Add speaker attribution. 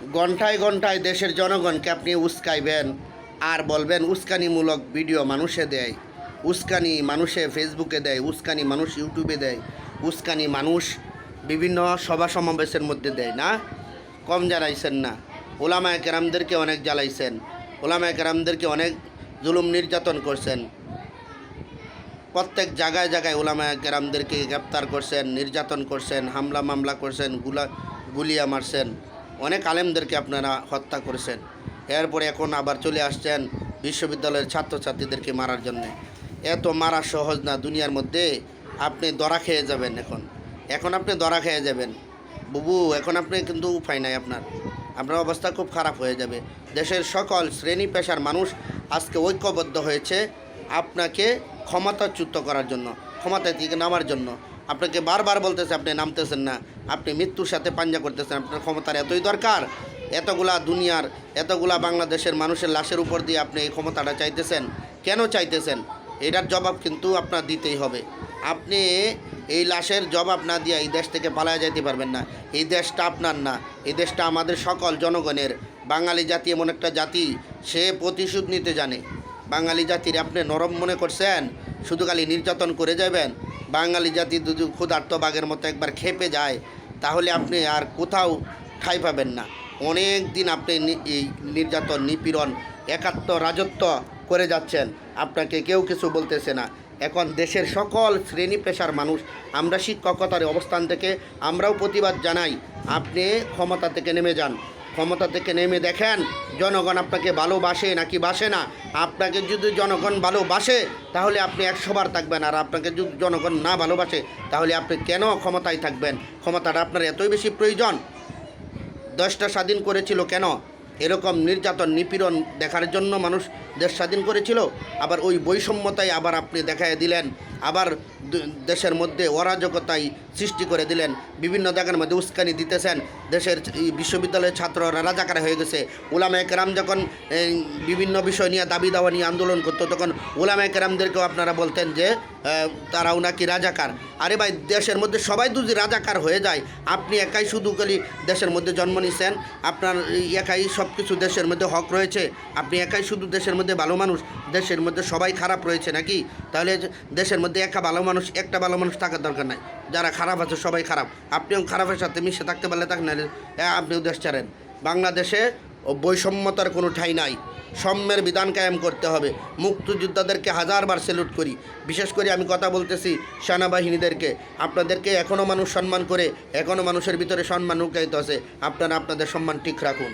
Speaker 1: ঘন্টায় ঘন্টায় দেশের জনগণকে আপনি উস্কাইবেন, আর বলবেন, উস্কানিমূলক ভিডিও মানুষে দেয়। উস্কানি মানুষে ফেসবুকে দেয়, উস্কানি মানুষ ইউটিউবে দেয়, উস্কানি মানুষ বিভিন্ন সভা সমাবেশের মধ্যে দেয়, না? কম জ্বালাইছেন না। ওলামায় কেরামদেরকে অনেক জ্বালাইছেন। ওলামায় কেরামদেরকে অনেক জুলুম নির্যাতন করছেন। প্রত্যেক জায়গায় জায়গায় ওলামায় কেরামদেরকে গ্রেপ্তার করছেন, নির্যাতন করছেন, হামলা মামলা করছেন, গুলা গুলিয়া মারছেন। অনেক আলেমদেরকে আপনারা হত্যা করেছেন। এরপরে এখন আবার চলে আসছেন বিশ্ববিদ্যালয়ের ছাত্রছাত্রীদেরকে মারার জন্য। এত মারা সহজ না দুনিয়ার মধ্যে, আপনি দরা খেয়ে যাবেন এখন। এখন আপনি দরা খেয়ে যাবেন। বুবু, এখন আপনি কিন্তু উপায় নাই আপনার। আপনার অবস্থা খুব খারাপ হয়ে যাবে। দেশের সকল শ্রেণি পেশার মানুষ আজকে ঐক্যবদ্ধ হয়েছে আপনাকে ক্ষমতাচ্যুত করার জন্য ক্ষমতা থেকে নামার জন্য। আপনাকে বারবার বলতেছে, আপনি নামতেছেন না। আপনি মৃত্যুর সাথে পাঞ্জা করতেছেন, আপনার ক্ষমতার এতই দরকার। এতগুলা দুনিয়ার, এতগুলা বাংলাদেশের মানুষের লাশের উপর দিয়ে আপনি এই ক্ষমতাটা চাইতেছেন। কেন চাইতেছেন? এটার জবাব কিন্তু আপনার দিতেই হবে। আপনি এই লাশের জবাব না দিয়ে এই দেশ থেকে পালায় যাইতে পারবেন না। এই দেশটা আপনার না। এই দেশটা আমাদের সকল জনগণের। বাঙালি জাতি এমন একটা জাতি, সে প্রতিশোধ নিতে জানে। বাঙালি জাতির আপনি নরম মনে করছেন, শুধু খালি নির্যাতন করে যাবেন। বাঙালি জাতি যদি ক্ষুধার্ত বাঘের মতো একবার খেপে যায়, তাহলে আপনি আর কোথাও ঠাই পাবেন না। অনেক দিন আপনি এই নির্যাতন, নিপীড়ন, একাত্ম, রাজত্ব করে যাচ্ছেন। আপনাকে কেউ কিছু বলতেছে না। এখন দেশের সকল শ্রেণি পেশার মানুষ, আমরা শিক্ষকতার অবস্থান থেকে আমরাও প্রতিবাদ জানাই, আপনি ক্ষমতা থেকে নেমে যান। ক্ষমতা থেকে নেমে দেখেন, জনগণ আপনাকে ভালোবাসে নাকি বাসে না? আপনাকে যদি জনগণ ভালোবাসে, তাহলে আপনি একশোবার থাকবেন। আর আপনাকে যদি জনগণ না ভালোবাসে, তাহলে আপনি কেন ক্ষমতায় থাকবেন? ক্ষমতাটা আপনার এতই বেশি প্রয়োজন। দেশটা স্বাধীন করেছিল কেন? এরকম নির্যাতন, নিপীড়ন দেখার জন্য মানুষ দেশ স্বাধীন করেছিল। আবার ওই বৈষম্যতাই আবার আপনি দেখায় দিলেন। আবার দেশের মধ্যে অরাজকতাই সৃষ্টি করে দিলেন। বিভিন্ন জায়গার মধ্যে উস্কানি দিতেছেন। দেশের বিশ্ববিদ্যালয়ের ছাত্ররা রাজাকার হয়ে গেছে। ওলামা একরাম যখন বিভিন্ন বিষয় নিয়ে, দাবি দাওয়া নিয়ে আন্দোলন করতো, তখন ওলামা একরামদেরকেও আপনারা বলতেন যে তারাও নাকি রাজাকার। আরে ভাই, দেশের মধ্যে সবাই যদি রাজাকার হয়ে যায়, আপনি একাই শুধু খালি দেশের মধ্যে জন্ম নিছেন, আপনার একাই সব কিছু দেশের মধ্যে হক রয়েছে, আপনি একাই শুধু দেশের মধ্যে ভালো মানুষ, দেশের মধ্যে সবাই খারাপ রয়েছে নাকি? তাহলে দেশের মধ্যে একা ভালো মানুষ, একটা ভালো মানুষ থাকার দরকার নাই। যারা খারাপ আছে সবাই খারাপ। আপনিও খারাপের সাথে মিশে থাকতে পারলে থাকেন না আপনিও দেশ ছাড়েন। বাংলাদেশে বৈষম্যতার কোনো ঠাঁই নাই। সম্যের বিধান কায়েম করতে হবে। মুক্তিযোদ্ধাদেরকে হাজারবার স্যালুট করি। বিশেষ করে আমি কথা বলতেছি সেনাবাহিনীদেরকে। আপনাদেরকে এখনও মানুষ সম্মান করে এখনও মানুষের ভিতরে সম্মান উকাইতে আছে। আপনারা আপনাদের সম্মান ঠিক রাখুন।